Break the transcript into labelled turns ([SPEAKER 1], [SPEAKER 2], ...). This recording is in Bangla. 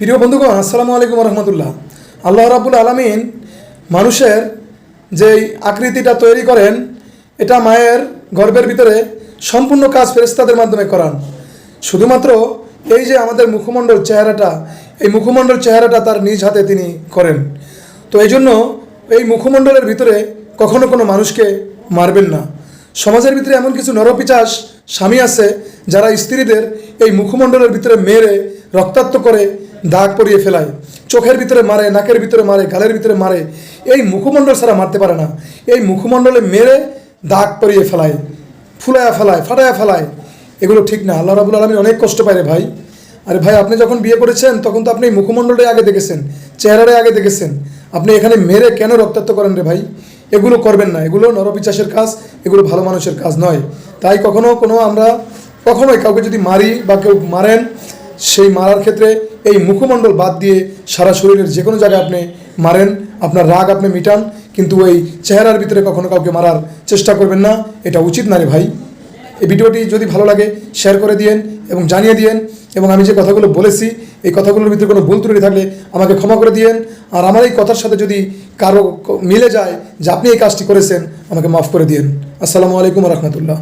[SPEAKER 1] প্রিয় বন্ধুগণ, আসসালামু আলাইকুম রহমতুল্লাহ। আল্লাহ রাবুল আলমিন মানুষের যেই আকৃতিটা তৈরি করেন, এটা মায়ের গর্ভের ভিতরে সম্পূর্ণ কাজ ফেরেস্তাদের মাধ্যমে করান। শুধুমাত্র এই যে আমাদের মুখমণ্ডল চেহারাটা, এই মুখমণ্ডল চেহারাটা তার নিজ হাতে তিনি করেন। তো এই জন্য এই মুখমণ্ডলের ভিতরে কখনো কোনো মানুষকে মারবেন না। সমাজের ভিতরে এমন কিছু নরপিচাস স্বামী আছে যারা স্ত্রীদের এই মুখমণ্ডলের ভিতরে মেরে, রক্তাক্ত করে, দাগ পরিয়ে ফেলায়। চোখের ভিতরে মারে, নাকের ভিতরে মারে, গালের ভিতরে মারে। এই মুখমণ্ডল ছাড়া মারতে পারে না। এই মুখমণ্ডলে মেরে, দাগ পরিয়ে ফেলায়, ফুলায়া ফেলায়, ফাটায়া ফেলায়। এগুলো ঠিক না। আল্লাহ রাবুল আলমী অনেক কষ্ট পায় রে ভাই। আরে ভাই, আপনি যখন বিয়ে করেছেন, তখন তো আপনি মুখমণ্ডলটাই আগে দেখেছেন, চেহারাটাই আগে দেখেছেন। আপনি এখানে মেরে কেন রক্তাক্ত করেন রে ভাই? এগুলো করবেন না। এগুলো নরপিচাসের কাজ, এগুলো ভালো মানুষের কাজ নয়। তাই কখনো কোনো আমরা কখনোই কাউকে যদি মারি বা কেউ মারেন, সেই মারার ক্ষেত্রে এই মুখমণ্ডল বাদ দিয়ে সারা শরীরের যে কোনো জায়গায় আপনি মারেন, আপনার রাগ আপনি মিটান, কিন্তু ওই চেহারার ভিতরে কখনো কাউকে মারার চেষ্টা করবেন না। এটা উচিত না রে ভাই। এই ভিডিওটি যদি ভালো লাগে শেয়ার করে দিয়েন এবং জানিয়ে দিয়েন। এবং আমি যে কথাগুলো বলেছি, এই কথাগুলোর ভিতরে কোনো ভুল ত্রুটি থাকলে আমাকে ক্ষমা করে দিয়েন। আর আমার এই কথার সাথে যদি কারও মিলে যায় যে আপনি এই কাজটি করেছেন, আমাকে মাফ করে দিয়েন। আসসালামু আলাইকুম রহমতুল্লাহ।